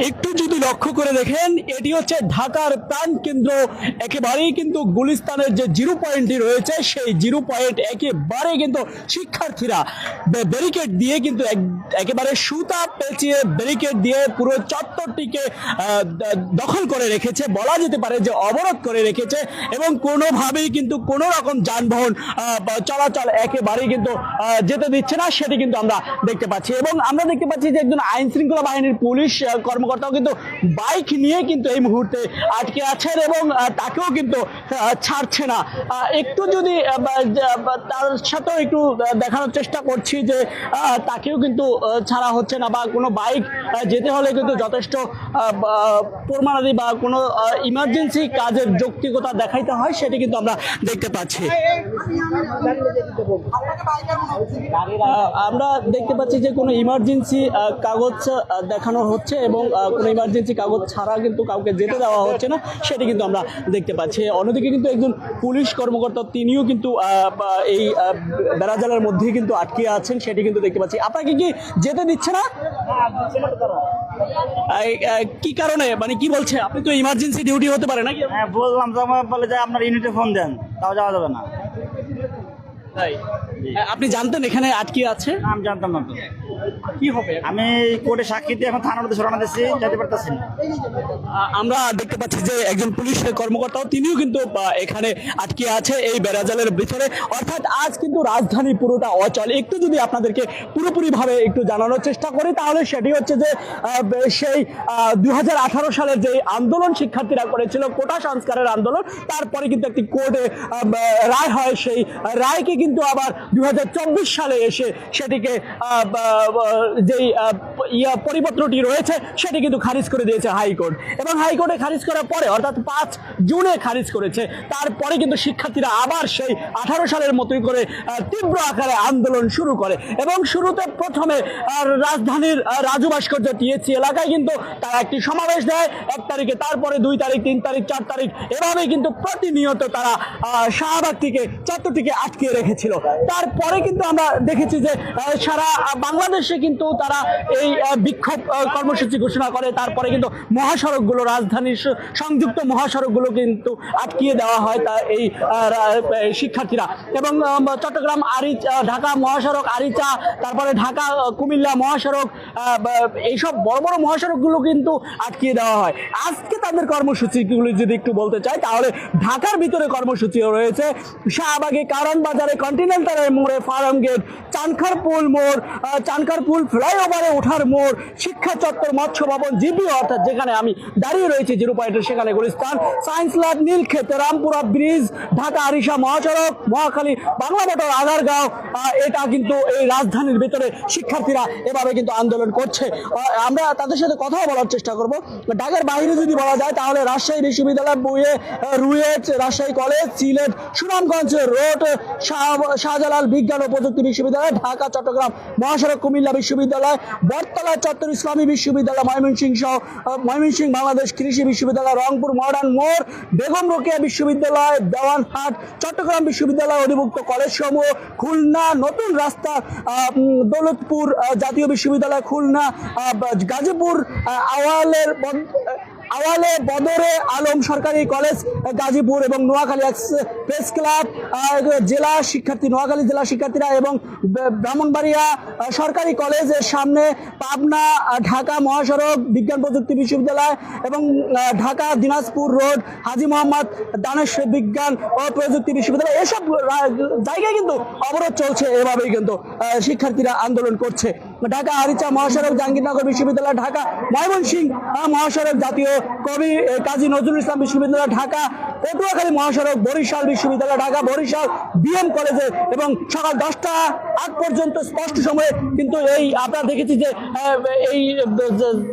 একটু যদি লক্ষ্য করে দেখেন এটি হচ্ছে ঢাকার প্রাণ কেন্দ্র। একেবারেই কিন্তু গুলিস্তানের যে জিরো পয়েন্টটি রয়েছে সেই জিরো পয়েন্ট একেবারে কিন্তু শিক্ষার্থীরা ব্যারিকেড দিয়ে কিন্তু এক- একেবারে সুতা পেঁচিয়ে ব্যারিকেড দিয়ে পুরো চত্বরটিকে দখল করে রেখেছে। বলা যেতে পারে যে অবরোধ করে রেখেছে এবং কোনোভাবেই কিন্তু কোনো রকম যানবাহন চলাচল একেবারেই কিন্তু যেতে দিচ্ছে না সেটি কিন্তু আমরা দেখতে পাচ্ছি। এবং আমরা দেখতে পাচ্ছি যে একজন আইন শৃঙ্খলা বাহিনীর পুলিশ আহ, কর্মকর্তাও কিন্তু বাইক নিয়ে কিন্তু এই মুহূর্তে আটকে আছেন এবং তাকেও কিন্তু ছাড়ছে না। একটু যদি তার সাথেও একটু দেখানোর চেষ্টা করছি যে তাকেও কিন্তু ছাড়া হচ্ছে না বা কোনো বাইক যেতে হলে কিন্তু যথেষ্ট প্রমাণাদি বা কোনো ইমার্জেন্সি কাজের যৌক্তিকতা দেখাইতে হয়, সেটি কিন্তু আমরা দেখতে পাচ্ছি। আমরা দেখতে পাচ্ছি যে কোনো ইমার্জেন্সি কাগজ দেখানো হচ্ছে এবং কোনো ইমার্জেন্সি কাগজ ছাড়া কিন্তু কাউকে যেতে দেওয়া হচ্ছে না সেটি কিন্তু আমরা দেখতে পাচ্ছি। অন্যদিকে কিন্তু একজন পুলিশ কর্মকর্তা তিনিও কিন্তু এই বেড়াজালের মধ্যেই কিন্তু আটকে আছেন সেটি কিন্তু দেখতে পাচ্ছি। আপনাকে কি যেতে দিচ্ছে না? কি কারণে? মানে কি বলছে? আপনি তো ইমার্জেন্সি ডিউটি হতে পারে নাকি? হ্যাঁ বললাম তো আমার বলে যে আপনার ইউনিটে ফোন দেন তাও যাওয়া যাবে না। তাই? আপনি জানতেন এখানে আটকে আছে? আমি জানতাম না তো। কি হবে? আমি কোর্টে সাক্ষী দিয়ে এখন থানার মধ্যে সরানো দিচ্ছি যেতে পারতেছি না। আমরা দেখতে পাচ্ছি যে একজন পুলিশ তিনিও কিন্তু এখানে আটকে আছে এই বেড়াজালের ভিতরে। অর্থাৎ আজ কিন্তু রাজধানী পুরোটা অচল। একটু যদি আপনাদেরকে পুরোপুরি ভাবে একটু জানানোর চেষ্টা করি তাহলে সেটি হচ্ছে যে সেই দুই সালের যে আন্দোলন শিক্ষার্থীরা করেছিল কোটা সংস্কারের আন্দোলন তারপরে কিন্তু একটি কোর্টে রায় হয় সেই রায়কে কিন্তু আবার দুই সালে এসে সেটিকে যেই ইয়া পরিপত্রটি রয়েছে, সেটি কিন্তু খারিজ করে দিয়েছে হাইকোর্ট। এবং হাইকোর্টে খারিজ করার পরে, অর্থাৎ পাঁচ জুনে খারিজ করেছে, তারপরে কিন্তু শিক্ষার্থীরা আবার সেই আঠারো সালের মতোই করে তীব্র আকারে আন্দোলন শুরু করে। এবং শুরুতে প্রথমে রাজধানীর রাজু ভাস্কর্য টিএসসি এলাকায় কিন্তু তারা একটি সমাবেশ দেয়, এক তারিখে তারপরে দুই তারিখ, তিন তারিখ, চার তারিখ, এভাবেই কিন্তু প্রতিনিয়ত তারা শাহবাগ থেকে চত্বরটিকে আটকে রেখেছিল। তারপরে কিন্তু আমরা দেখেছি যে সারা বাংলাদেশে কিন্তু তারা এই বিক্ষোভ কর্মসূচি ঘোষণা করে। তারপরে কিন্তু মহাসড়কগুলো, রাজধানীর সংযুক্ত মহাসড়কগুলো কিন্তু আটকিয়ে দেওয়া হয় তা এই শিক্ষার্থীরা। এবং চট্টগ্রাম আরি ঢাকা মহাসড়ক, আরিচা, তারপরে ঢাকা কুমিল্লা মহাসড়ক এইসব বড় বড় মহাসড়কগুলো কিন্তু আটকিয়ে দেওয়া হয়। আজকে তাদের কর্মসূচিগুলো যদি একটু বলতে চাই, তাহলে ঢাকার ভিতরে কর্মসূচিও রয়েছে। শাহবাগে কারণ বাজারে কন্টিনেন্টালের মোড়ে ফার্ম গেট, চানখার পুল মোড় চানখার পুল ফ্লাইওভারে ওঠার মোড়, শিক্ষা চত্বর, মৎস্য ভবন জিপি অর্থাৎ যেখানে আমি দাঁড়িয়ে রয়েছি জিরো পয়েন্টের সেখানে Gulistan, science lab, Nilkhet, Rampura bridge, Dhaka Arisha মহাসড়ক, মহাখালী, বাংলা মোটর আগারগাঁও এটা কিন্তু এই রাজধানীর ভিতরে শিক্ষার্থীরা এভাবে কিন্তু আন্দোলন করছে। আমরা তাদের সাথে কথা বলার চেষ্টা করব। ঢাকার বাইরে যদি বলা যায়, তাহলে রাজশাহী বিশ্ববিদ্যালয় বইয়ে RUET, Rajshahi college, Sylhet, Sunamganj, road, Shah- Shahjalal বিজ্ঞান ও প্রযুক্তি বিশ্ববিদ্যালয়, ঢাকা, চট্টগ্রাম, মহাসড়ক, কুমিল্লা বিশ্ববিদ্যালয়, বটতলা, চত্বর ইসলামী বিশ্ববিদ্যালয়, ময়মনসিংহ সহ ময়মনসিংহ, বাংলাদেশ কৃষি বিশ্ববিদ্যালয়, রংপুর, মডার্ন মোড়, বেগম রোকেয়া বিশ্ববিদ্যালয়, দেওয়ানহাট, চট্টগ্রাম বিশ্ববিদ্যালয়, অধিভুক্ত কলেজ সমূহ খুলনা, নতুন রাস্তা দৌলতপুর জাতীয় বিশ্ববিদ্যালয়, খুলনা গাজীপুর আওয়ালের আওয়ালে বদরে আলম সরকারি কলেজ গাজীপুর এবং নোয়াখালী প্রেস ক্লাব জেলা শিক্ষার্থী, নোয়াখালী জেলা শিক্ষার্থীরা এবং ব্রাহ্মণবাড়িয়া সরকারি কলেজের সামনে পাবনা ঢাকা মহাসড়ক বিজ্ঞান প্রযুক্তি বিশ্ববিদ্যালয় এবং ঢাকা দিনাজপুর রোড, হাজি মোহাম্মদ দানেশ বিজ্ঞান ও প্রযুক্তি বিশ্ববিদ্যালয়, এসব জায়গায় কিন্তু অবরোধ চলছে, এভাবেই কিন্তু শিক্ষার্থীরা আন্দোলন করছে। ঢাকা আরিচা মহাসড়ক, জাহাঙ্গীরনগর বিশ্ববিদ্যালয়, ঢাকা ময়মনসিংহ মহাসড়ক জাতীয় কবি কাজী নজরুল ইসলাম বিশ্ববিদ্যালয়, ঢাকা পটুয়াখালী মহাসড়ক, বরিশাল বিশ্ববিদ্যালয়, ঢাকা বরিশাল বিএম কলেজে এবং সকাল দশটা আগ পর্যন্ত স্পষ্ট সময়ে কিন্তু এই আপনারা দেখেছি যে এই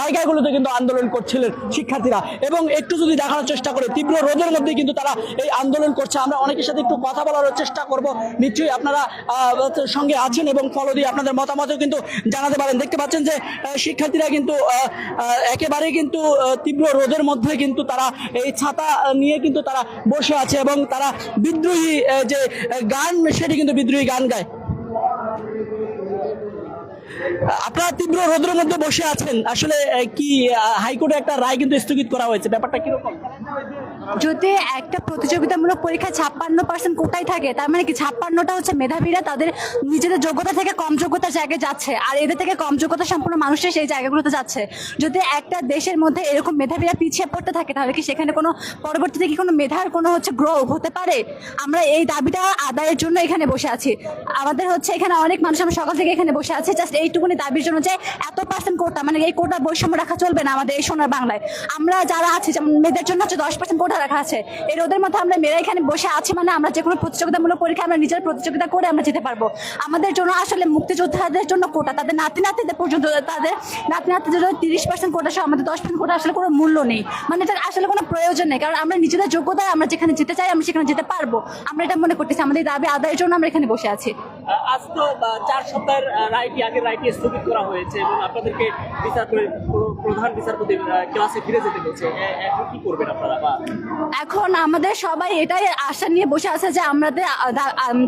জায়গাগুলোতে কিন্তু আন্দোলন করছিলেন শিক্ষার্থীরা। এবং একটু যদি দেখানোর চেষ্টা করে, তীব্র রোদের মধ্যেই কিন্তু তারা এই আন্দোলন করছে। আমরা অনেকের সাথে একটু কথা বলার চেষ্টা করব। নিশ্চয়ই আপনারা সঙ্গে আছেন এবং ফলো দিয়ে আপনাদের মতামতও কিন্তু জানাতে পারেন। দেখতে পাচ্ছেন যে শিক্ষার্থীরা কিন্তু একেবারেই কিন্তু তীব্র রোদের মধ্যে কিন্তু তারা এই ছাতা নিয়ে কিন্তু তারা বসে আছে এবং তারা বিদ্রোহী যে গান, সেটি কিন্তু বিদ্রোহী গান গায়। আপনারা তীব্র রোদ্রের মধ্যে বসে আছেন। আসলে কি হাইকোর্টে একটা রায় কিন্তু স্থগিত করা হয়েছে। ব্যাপারটা কীরকম? যদি একটা প্রতিযোগিতামূলক পরীক্ষা ছাপ্পান্ন পার্সেন্ট কোটায় থাকে, তার মানে কি ছাপ্পান্নটা হচ্ছে মেধাবীরা তাদের নিজেদের যোগ্যতা থেকে কম যোগ্যতার জায়গায় যাচ্ছে, আর এদের থেকে কম যোগ্যতা সম্পূর্ণ মানুষের সেই জায়গাগুলোতে যাচ্ছে। যদি একটা দেশের মধ্যে এরকম মেধাবীরা পিছিয়ে পড়তে থাকে, তাহলে কি সেখানে কোনো পরবর্তীতে কি কোনো মেধার কোনো হচ্ছে গ্রো হতে পারে? আমরা এই দাবিটা আদায়ের জন্য এখানে বসে আছি। আমাদের হচ্ছে এখানে অনেক মানুষ আমরা সকাল থেকে এখানে বসে আছি জাস্ট এইটুকুনি দাবির জন্য যে এত পার্সেন্ট কোটা মানে এই কোটা বৈষম্য রাখা চলবে না আমাদের এই সোনার বাংলায়। আমরা যারা আছি, যেমন মেয়েদের জন্য হচ্ছে দশ পার্সেন্ট কোটা রাখা আছে। এই রোদের মধ্যে আমরা মেয়েরা এখানে বসে আছি মানে আমরা যে কোনো প্রতিযোগিতামূলক পরীক্ষা আমরা নিজের প্রতিযোগিতা করে আমরা যেতে পারব। আমাদের জন্য আসলে মুক্তিযোদ্ধাদের জন্য কোটা, তাদের নাতি নাতিদের পর্যন্ত তাদের নাতি নাতিদের তিরিশ পার্সেন্ট কোটা সহ আমাদের দশ পার্সেন্ট কোটা আসলে কোনো মূল্য নেই। মানে এটার আসলে কোনো প্রয়োজন নেই। কারণ আমরা নিজেদের যোগ্যতায় আমরা যেখানে যেতে চাই আমরা সেখানে যেতে পারব। আমরা এটা মনে করতেছি, আমাদের দাবি আদায়ের জন্য আমরা এখানে বসে আছি। আজ তো চার সপ্তাহের রায়টি, আগের রায়টি স্থগিত করা হয়েছে এবং আপনাদেরকে বিচার করে প্রধান বিচারপতি ক্লাসে ফিরে যেতে এখন কি করবেন আপনারা এখন আমাদের সবাই এটাই আশা নিয়ে বসে আছে যে আমাদের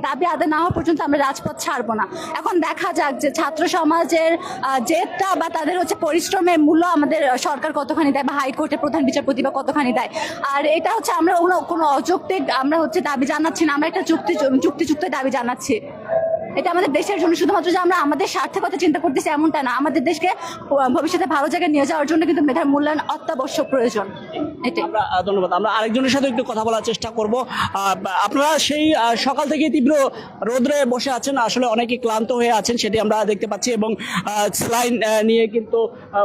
দাবি আদায় না হওয়া পর্যন্ত আমরা রাজপথ ছাড়বো না। এখন দেখা যাক যে ছাত্র সমাজের জেদটা বা তাদের হচ্ছে পরিশ্রমের মূল্য আমাদের সরকার কতখানি দেয় বা হাইকোর্টের প্রধান বিচারপতি বা কতখানি দেয়। আর এটা হচ্ছে আমরা কোনো অযৌক্তিক, আমরা হচ্ছে দাবি জানাচ্ছি না, আমরা একটা চুক্তি চুক্তিযুক্ত দাবি জানাচ্ছি। এটা আমাদের দেশের জন্য, শুধুমাত্র যে আমরা আমাদের স্বার্থের কথা চিন্তা করতেছি এমনটা না, আমাদের দেশকে ভবিষ্যতে ভালো জায়গায় নিয়ে যাওয়ার জন্য কিন্তু মেধার মূল্যায়ন অত্যাবশ্যক প্রয়োজন। আমরা ধন্যবাদ। আমরা আরেকজনের সাথে একটু কথা বলার চেষ্টা করব। আপনারা সেই সকাল থেকে তীব্র রোদ্রে বসে আছেন, আসলে অনেকে ক্লান্ত হয়ে আছেন, সেটি আমরা দেখতে পাচ্ছি এবং স্লাইন নিয়ে কিন্তু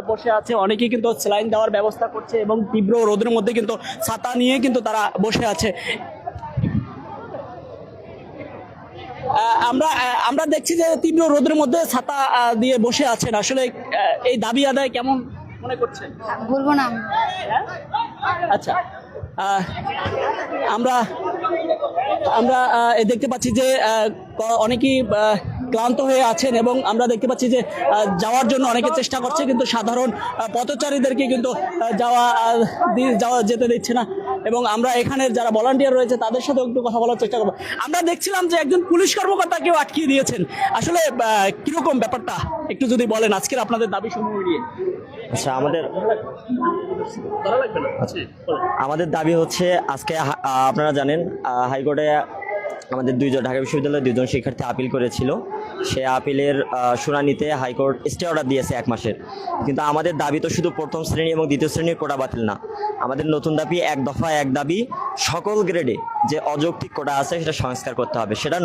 বসে আছে। অনেকেই কিন্তু স্লাইন দেওয়ার ব্যবস্থা করছে এবং তীব্র রোদের মধ্যে কিন্তু ছাতা নিয়ে কিন্তু তারা বসে আছে। আমরা আমরা দেখছি যে তীব্র রোদের মধ্যে ছাতা দিয়ে বসে আছেন। আসলে এই দাবি আদায় কেমন মনে করছেন? বলব না। আচ্ছা আমরা আমরা এ দেখতে পাচ্ছি যে অনেকেই ক্লান্ত হয়ে আছেন এবং আমরা দেখতে পাচ্ছি যে যাওয়ার জন্য অনেকে চেষ্টা করছে কিন্তু সাধারণ পথচারীদেরকে কিন্তু যাওয়া যাওয়া যেতে দিচ্ছে না। এবং আমরা এখানে যারা ভলান্টিয়ার রয়েছে তাদের সাথে একটু কথা বলার চেষ্টা করব। আমরা দেখছিলাম যে একজন পুলিশ কর্মকর্তাকেও আটকিয়ে দিয়েছেন। আসলে কীরকম ব্যাপারটা? একটু যদি বলেন আজকের আপনাদের দাবি সমূহ নিয়ে। আচ্ছা আমাদের ধরা লাগবে না। আচ্ছা। আমাদের দাবি হচ্ছে আজকে আপনারা জানেন হাইকোর্টে আমাদের দুইজন, ঢাকা বিশ্ববিদ্যালয়ের দুজন শিক্ষার্থী আপিল করেছিল। সে আপিলের শুনানিতে হাইকোর্ট স্টে অর্ডার দিয়েছে এক মাসের। কিন্তু আমাদের দাবি তো শুধু প্রথম শ্রেণি এবং দ্বিতীয় শ্রেণির কোটা বাতিল না। আমাদের নতুন দাবি এক দফা, এক দাবি সকল গ্রেডে যে অযৌক্তিক কোটা আছে সেটা সংস্কার করতে হবে। সেটা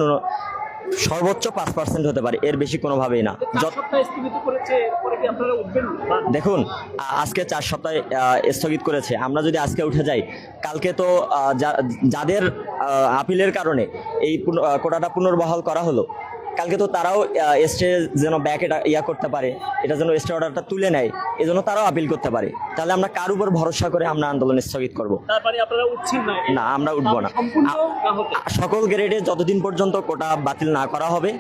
সর্বোচ্চ পাঁচ পার্সেন্ট হতে পারে এর বেশি কোনোভাবেই না। দেখুন আজকে চার সপ্তাহে স্থগিত করেছে। আমরা যদি আজকে উঠে যাই কালকে তো যা- যাদের আপিলের কারণে এই কোটাটা পুনর্বহাল করা হলো কালকে তো তারাও স্টে যেন ব্যাক এটা ইয়া করতে পারে এটা যেন স্টে অর্ডারটা তুলে নেয় এজন্য তারাও আপিল করতে পারে। তাহলে আমরা কার উপর ভরসা করে আমরা আন্দোলন স্থগিত করব? না আমরা উঠবো না। সকল গ্রেডে যতদিন পর্যন্ত কোটা বাতিল না করা হবে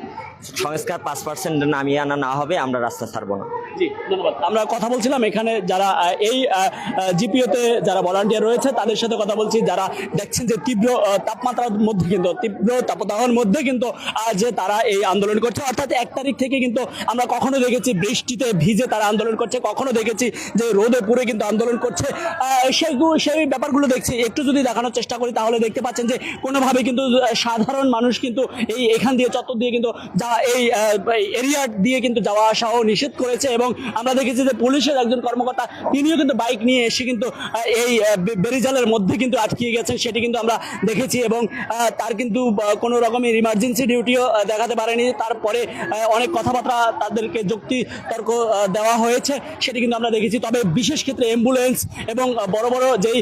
সংস্কার পাঁচ পার্সেন্ট নামিয়ে আনা না হবে, আমরা রাস্তা ছাড়বো না। ধন্যবাদ। আমরা কথা বলছিলাম এখানে যারা এই জিপিওতে যারা ভলান্টিয়ার রয়েছে, তাদের সাথে কথা বলছি। যারা দেখছেন যে তীব্র তাপমাত্রার মধ্যে কিন্তু, তীব্র তাপদাহর মধ্যে কিন্তু যে তারা এই আন্দোলন করছে, অর্থাৎ এক তারিখ থেকে কিন্তু আমরা কখনো দেখেছি বৃষ্টিতে ভিজে তারা আন্দোলন করছে, কখনো দেখেছি যে রোদে পুড়ে কিন্তু আন্দোলন করছে। সেগুলো সেই ব্যাপারগুলো দেখছি। একটু যদি দেখানোর চেষ্টা করি, তাহলে দেখতে পাচ্ছেন যে কোনোভাবে কিন্তু সাধারণ মানুষ কিন্তু এই এখান দিয়ে চত্বর দিয়ে কিন্তু যা এই এরিয়া দিয়ে কিন্তু যাওয়া আসাও নিষেধ করেছে এবং আমরা দেখেছি যে পুলিশের একজন কর্মকর্তা, তিনিও কিন্তু বাইক নিয়ে এসে কিন্তু এই বেরিজালের মধ্যে কিন্তু আটকিয়ে গেছেন, সেটি কিন্তু আমরা দেখেছি এবং তার কিন্তু কোনো রকমের ইমার্জেন্সি ডিউটিও দেখাতে পারেনি। তারপরে অনেক কথাবার্তা তাদেরকে যুক্তি তর্ক দেওয়া হয়েছে, সেটি কিন্তু আমরা দেখেছি। তবে বিশেষ ক্ষেত্রে অ্যাম্বুলেন্স এবং বড় বড় যেই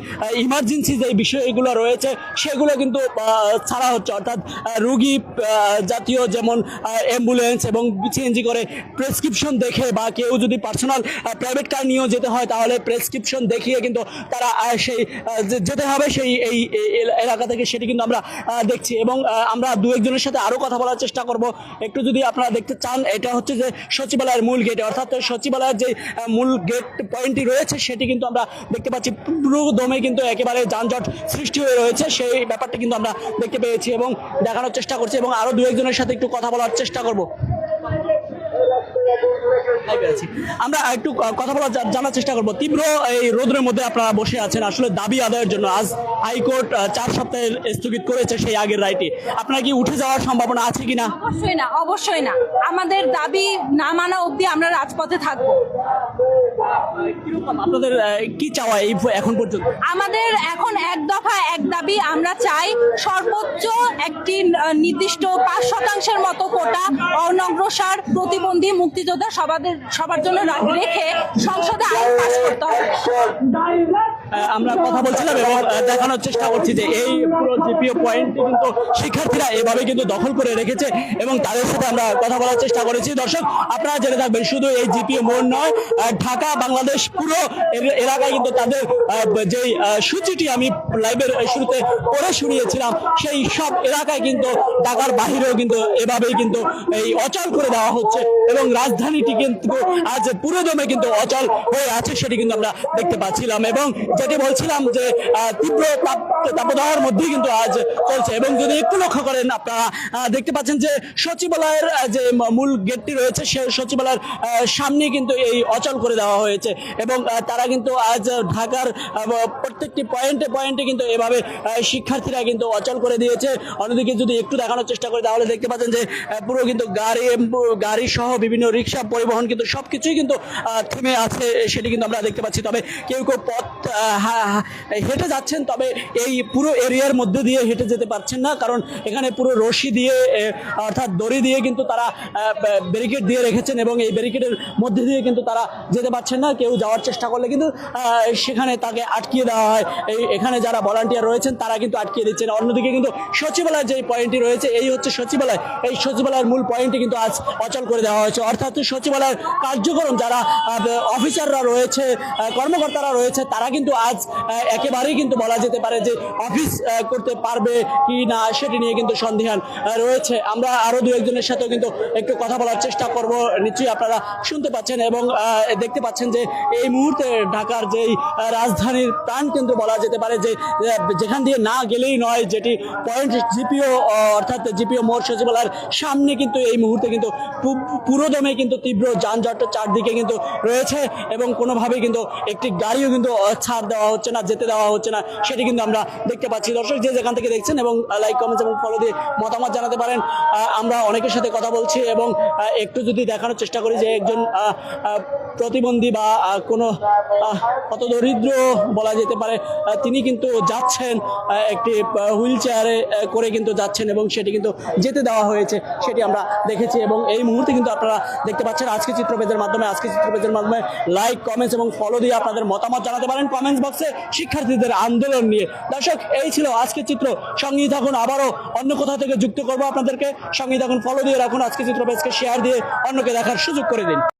ইমার্জেন্সি যেই বিষয়গুলো রয়েছে, সেগুলো কিন্তু ছাড়া হচ্ছে। অর্থাৎ রুগী জাতীয় যেমন অ্যাম্বুলেন্স এবং সিএনজি করে প্রেসক্রিপশন দেখে বা কেউ যদি পার্সোনাল প্রাইভেট কার নিয়েও যেতে হয়, তাহলে প্রেসক্রিপশন দেখিয়ে কিন্তু তারা সেই যেতে হবে সেই, এই এলাকা থেকে সেটি কিন্তু আমরা দেখছি। এবং আমরা দু একজনের সাথে আরও কথা বলার চেষ্টা করব। একটু যদি আপনারা দেখতে চান, এটা হচ্ছে যে সচিবালয়ের মূল গেট অর্থাৎ সচিবালয়ের যে মূল গেট পয়েন্টটি রয়েছে, সেটি কিন্তু আমরা দেখতে পাচ্ছি। পুরো দমে কিন্তু একেবারে যানজট সৃষ্টি হয়ে রয়েছে। সেই ব্যাপারটা কিন্তু আমরা দেখতে পেয়েছি এবং দেখানোর চেষ্টা করছি। এবং আরও দু একজনের সাথে একটু কথা বলার চেষ্টা করব। লাইভে আমরা একটু কথা বলা জানার চেষ্টা করব। তীব্র এই রোদ্রের মধ্যে আপনারা বসে আছেন। আসলে দাবি আদায়ের জন্য আজ হাইকোর্ট চার সপ্তাহে স্থগিত করেছে সেই আগের রায়টি। আপনার কি উঠে যাওয়ার সম্ভাবনা আছে কিনা? অবশ্যই না অবশ্যই না। আমাদের দাবি না মানা অবধি আমরা রাজপথে থাকব। আপনাদের কি চাওয়া এই এখন পর্যন্ত? আমাদের এখন এক দফা এক দাবি আমরা চাই সর্বোচ্চ একটি নির্দিষ্ট পাঁচ শতাংশের মতো কোটা অনগ্রসর প্রতিবন্ধী মুক্তিযোদ্ধা সবাদের সবার জন্য রেখে সংসদে আইন পাস করতে হবে। আমরা কথা বলছিলাম এবং দেখানোর চেষ্টা করছি যে এই পুরো জিপিও পয়েন্ট কিন্তু শিক্ষার্থীরা এভাবে কিন্তু দখল করে রেখেছে এবং তাদের সাথে আমরা কথা বলার চেষ্টা করেছি। দর্শক, আপনারা জেনে থাকবেন, শুধু এই জিপিও মোড় নয় ঢাকা, বাংলাদেশ, পুরো এলাকায় কিন্তু তাদের যেই সূচিটি আমি লাইভের শুরুতে পড়ে শুনিয়েছিলাম, সেই সব এলাকায় কিন্তু ঢাকার বাহিরেও কিন্তু এভাবেই কিন্তু এই অচল করে দেওয়া হচ্ছে এবং রাজধানীটি কিন্তু আজ পুরো দমে কিন্তু অচল হয়ে আছে, সেটি কিন্তু আমরা দেখতে পাচ্ছিলাম এবং যেটি বলছিলাম যে তীব্র তাপ- তাপদাহের মধ্যেই কিন্তু আজ চলছে। এবং যদি একটু লক্ষ্য করেন, আপনারা দেখতে পাচ্ছেন যে সচিবালয়ের যে মূল গেটটি রয়েছে, সে সচিবালয়ের সামনে কিন্তু এই অচল করে দেওয়া হয়েছে। এবং তারা কিন্তু আজ ঢাকার প্রত্যেকটি পয়েন্টে পয়েন্টে কিন্তু এভাবে শিক্ষার্থীরা কিন্তু অচল করে দিয়েছে। অন্যদিকে যদি একটু দেখানোর চেষ্টা করি, তাহলে দেখতে পাচ্ছেন যে পুরো কিন্তু গাড়ি গাড়ি সহ বিভিন্ন রিক্সা, পরিবহন কিন্তু সবকিছুই কিন্তু থেমে আছে, সেটি কিন্তু আমরা দেখতে পাচ্ছি। তবে কেউ কেউ পথ হেঁটে যাচ্ছেন, তবে এই পুরো এরিয়ার মধ্যে দিয়ে হেঁটে যেতে পারছেন না, কারণ এখানে পুরো রশি দিয়ে অর্থাৎ দড়ি দিয়ে কিন্তু তারা ব্যারিকেড দিয়ে রেখেছেন এবং এই ব্যারিকেডের মধ্যে দিয়ে কিন্তু তারা যেতে পারছেন না। কেউ যাওয়ার চেষ্টা করলে কিন্তু সেখানে তাকে আটকিয়ে দেওয়া হয়। এই, এখানে যারা ভলান্টিয়ার রয়েছেন, তারা কিন্তু আটকিয়ে দিচ্ছেন। অন্যদিকে কিন্তু সচিবালয়ের যে পয়েন্টটি রয়েছে, এই হচ্ছে সচিবালয়। এই সচিবালয়ের মূল পয়েন্টটি কিন্তু আজ অচল করে দেওয়া হয়েছে। অর্থাৎ সচিবালয়ের কার্যক্রম যারা অফিসাররা রয়েছে কর্মকর্তারা রয়েছে, তারা কিন্তু আজ একেবারেই কিন্তু বলা যেতে পারে যে অফিস করতে পারবে কি না সেটি নিয়ে কিন্তু সন্দেহান রয়েছে। আমরা আরও দু একজনের সাথেও কিন্তু একটু কথা বলার চেষ্টা করব। নিশ্চয়ই আপনারা শুনতে পাচ্ছেন এবং দেখতে পাচ্ছেন যে এই মুহূর্তে ঢাকার যেই রাজধানীর প্রাণ কেন্দ্র বলা যেতে পারে যে যেখান দিয়ে না গেলেই নয় যেটি পয়েন্ট জিপিও অর্থাৎ জিপিও মোড় সচিবালয়ের সামনে কিন্তু এই মুহূর্তে কিন্তু পুরোদমে কিন্তু তীব্র যানজট চারদিকে কিন্তু রয়েছে এবং কোনোভাবেই কিন্তু একটি গাড়িও কিন্তু ছাড় দেওয়া হচ্ছে না, যেতে দেওয়া হচ্ছে না, সেটি কিন্তু আমরা দেখতে পাচ্ছি। দর্শক যে যেখান থেকে দেখছেন এবং লাইক কমেন্টস এবং ফলো দিয়ে মতামত জানাতে পারেন আমরা অনেকের সাথে কথা বলছি এবং একটু যদি দেখানোর চেষ্টা করি যে একজন প্রতিবন্ধী বা কোনো কত দরিদ্র বলা যেতে পারে তিনি কিন্তু যাচ্ছেন একটি হুইল চেয়ারে করে কিন্তু যাচ্ছেন এবং সেটি কিন্তু যেতে দেওয়া হয়েছে, সেটি আমরা দেখেছি এবং এই মুহূর্তে কিন্তু আপনারা দেখতে পাচ্ছেন আজকে চিত্রপেজের মাধ্যমে আজকে চিত্রপেজের মাধ্যমে লাইক কমেন্টস এবং ফলো দিয়ে আপনাদের মতামত জানাতে পারেন কমেন্টস বক্সে শিক্ষার্থীদের আন্দোলন নিয়ে। দর্শক, এই ছিল আজকের চিত্র। সঙ্গী থাকুন, আবারও অন্য কোথাও থেকে যুক্ত করব আপনাদেরকে। সঙ্গী থাকুন ফলো দিয়ে রাখুন আজকে চিত্র। পেজকে শেয়ার দিয়ে অন্যকে দেখার সুযোগ করে দিন।